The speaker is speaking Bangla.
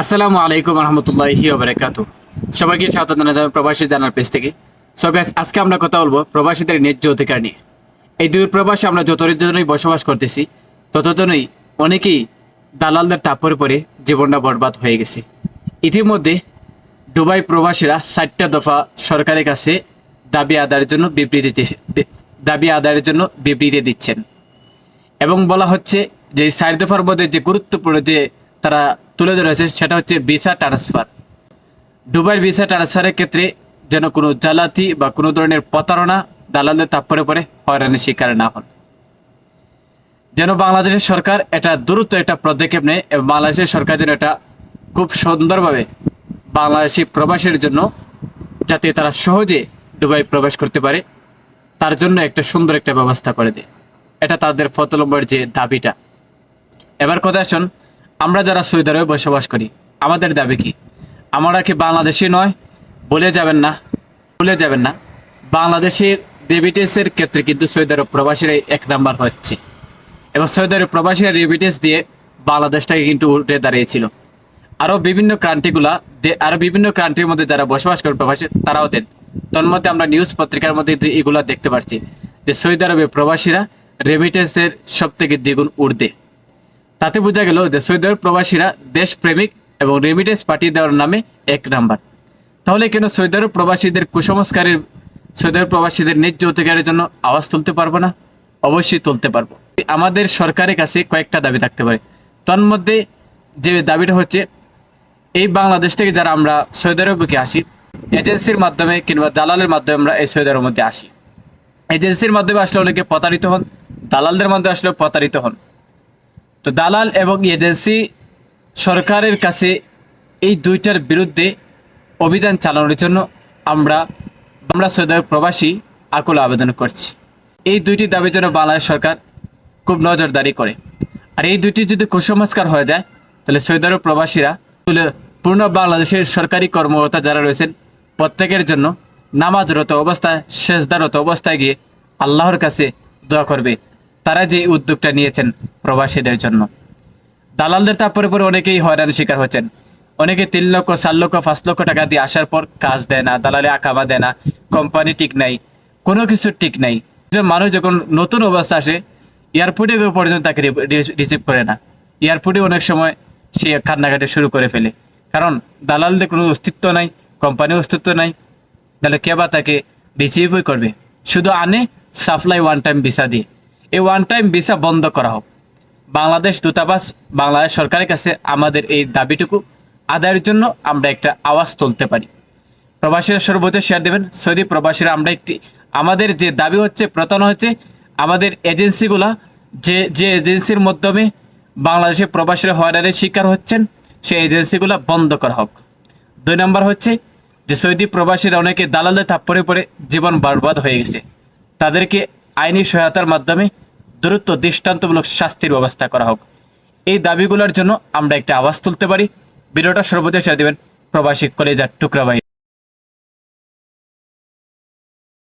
আসসালামু আলাইকুম রহমতুল্লাহি বারাকাত সবাইকে স্বাগত জানাই প্রবাসী জানার পেজ থেকে। সো গাইস আজকে আমরা কথা বলব প্রবাসীদের ন্যায্য অধিকার নিয়ে। এই দুই প্রবাসে আমরা যতজনই বসবাস করতেছি ততজনই অনেকেই দালালদের তাপরে পরে জীবনটা বরবাদ হয়ে গেছে। ইতিমধ্যে দুবাই প্রবাসীরা ষাটটা দফা সরকারের কাছে দাবি আদায়ের জন্য বিবৃতি দাবি আদায়ের জন্য বিবৃতি দিচ্ছেন। এবং বলা হচ্ছে যে চার দফার মধ্যে যে গুরুত্বপূর্ণ যে তারা তুলে ধরেছে সেটা হচ্ছে ভিসা ট্রান্সফার দুবাইয়ের ভিসা ট্রান্সফারের ক্ষেত্রে যেন কোনো জালাতি বা কোনো ধরনের প্রতারণা দালালদের তাপ্পরে পরে হয়রানির শিকার না হন। যেন বাংলাদেশের সরকার এটা দ্রুত একটা পদক্ষেপ নেয় এবং বাংলাদেশের সরকার যেন এটা খুব সুন্দরভাবে বাংলাদেশি প্রবাসীর জন্য যাতে তারা সহজে দুবাই প্রবেশ করতে পারে, তার জন্য একটা সুন্দর একটা ব্যবস্থা করে দেয়। এটা তাদের ফতলম্বর যে দাবিটা। এবার কথা আসুন আমরা যারা সৌদি আরবে বসবাস করি, আমাদের দাবি কি? আমরা কি বাংলাদেশি নয়? বলে যাবেন না, বলে যাবেন না। বাংলাদেশের রেমিটেন্সের ক্ষেত্রে কিন্তু সৌদি আরব প্রবাসীরাই এক নাম্বার হচ্ছে। এবং সৌদি আরব প্রবাসীরা রেমিটেন্স দিয়ে বাংলাদেশটাকে কিন্তু উল্টে দাঁড়িয়েছিল। আরও বিভিন্ন ক্রান্তিগুলা আরও বিভিন্ন ক্রান্তির মধ্যে যারা বসবাস করে প্রবাসী, তারাও দেন। তন্মধ্যে আমরা নিউজ পত্রিকার মধ্যে এগুলা দেখতে পাচ্ছি যে সৌদি আরবে প্রবাসীরা রেমিটেন্সের সব থেকে দ্বিগুণ ঊর্ধ্বে। তাতে বোঝা গেল যে সৌদি আরব প্রবাসীরা দেশপ্রেমিক এবং রেমিটেন্স পাঠিয়ে দেওয়ার নামে এক নাম্বার। তাহলে কেন সৌদি আরব প্রবাসীদের কুসংস্কারের সৌদি আরব প্রবাসীদের ন্যায্য অধিকারের জন্য আওয়াজ তুলতে পারব না? অবশ্যই তুলতে পারব। আমাদের সরকারের কাছে কয়েকটা দাবি থাকতে পারে। তন্মধ্যে যে দাবিটা হচ্ছে, এই বাংলাদেশ থেকে যারা আমরা সৌদি আরবকে আসি, এজেন্সির মাধ্যমে কিংবা দালালের মাধ্যমে আমরা এই সৌদি আরবের মধ্যে আসি। এজেন্সির মাধ্যমে আসলে অনেকে প্রতারিত হন, দালালদের মাধ্যমে আসলে প্রতারিত হন। তো দালাল এবং এজেন্সি সরকারের কাছে এই দুইটার বিরুদ্ধে অভিযান চালানোর জন্য আমরা আমরা সৌদি আরব প্রবাসী আকুল আবেদন করছি। এই দুইটি দাবির জন্য বাংলাদেশ সরকার খুব নজরদারি করে। আর এই দুইটি যদি কুসংস্কার হয়ে যায়, তাহলে সৌদি আরব প্রবাসীরা তুলে পূর্ণ বাংলাদেশের সরকারি কর্মকর্তা যারা রয়েছেন, প্রত্যেকের জন্য নামাজরত অবস্থায় শেষদারত অবস্থায় গিয়ে আল্লাহর কাছে দোয়া করবে। তারা যে উদ্যোগটা নিয়েছেন প্রবাসীদের জন্য। দালালদের তারপরে পরে অনেকেই হয়রানির শিকার হচ্ছেন। অনেকে তিন লক্ষ, চার লক্ষ, পাঁচ লক্ষ টাকা দিয়ে আসার পর কাজ দেয় না, দালালে আকামা দেয় না, কোম্পানি ঠিক নাই, কোনো কিছু ঠিক নাই। মানুষ যখন নতুন অবস্থা আসে, এয়ারপোর্টে পর্যন্ত তাকে রিসিভ করে না। এয়ারপোর্টে অনেক সময় সে কান্নাকাটি শুরু করে ফেলে। কারণ দালালদের কোনো অস্তিত্ব নাই, কোম্পানির অস্তিত্ব নাই, তাহলে কে বা তাকে রিসিভই করবে? শুধু আনে সাপ্লাই ওয়ান টাইম ভিসা দিয়ে। এই ওয়ান টাইম ভিসা বন্ধ করা হোক। বাংলাদেশ দূতাবাস, বাংলাদেশ সরকারের কাছে আমাদের এই দাবিটুকু আদায়ের জন্য আমরা একটা আওয়াজ তুলতে পারি। প্রবাসীরা সর্বোচ্চ শেয়ার দেবেন। সৌদি প্রবাসীরা আমরা একটি আমাদের যে দাবি হচ্ছে, প্রতারণা হচ্ছে, আমাদের এজেন্সিগুলা যে যে এজেন্সির মাধ্যমে বাংলাদেশে প্রবাসীরা হয়রানির শিকার হচ্ছেন, সেই এজেন্সিগুলা বন্ধ করা হোক। দুই নম্বর হচ্ছে যে সৌদি প্রবাসীরা অনেকে দালালে থাপ্পড়ে পড়ে জীবন বরবাদ হয়ে গেছে। তাদেরকে আইনি সহায়তার মাধ্যমে দ্রুত দৃষ্টান্তমূলক শাস্তির ব্যবস্থা করা হোক। এই দাবিগুলোর জন্য আমরা একটি আওয়াজ তুলতে পারি। ভিডিওটা সর্বদেশ দেবেন প্রবাসী কলেজার টুকরা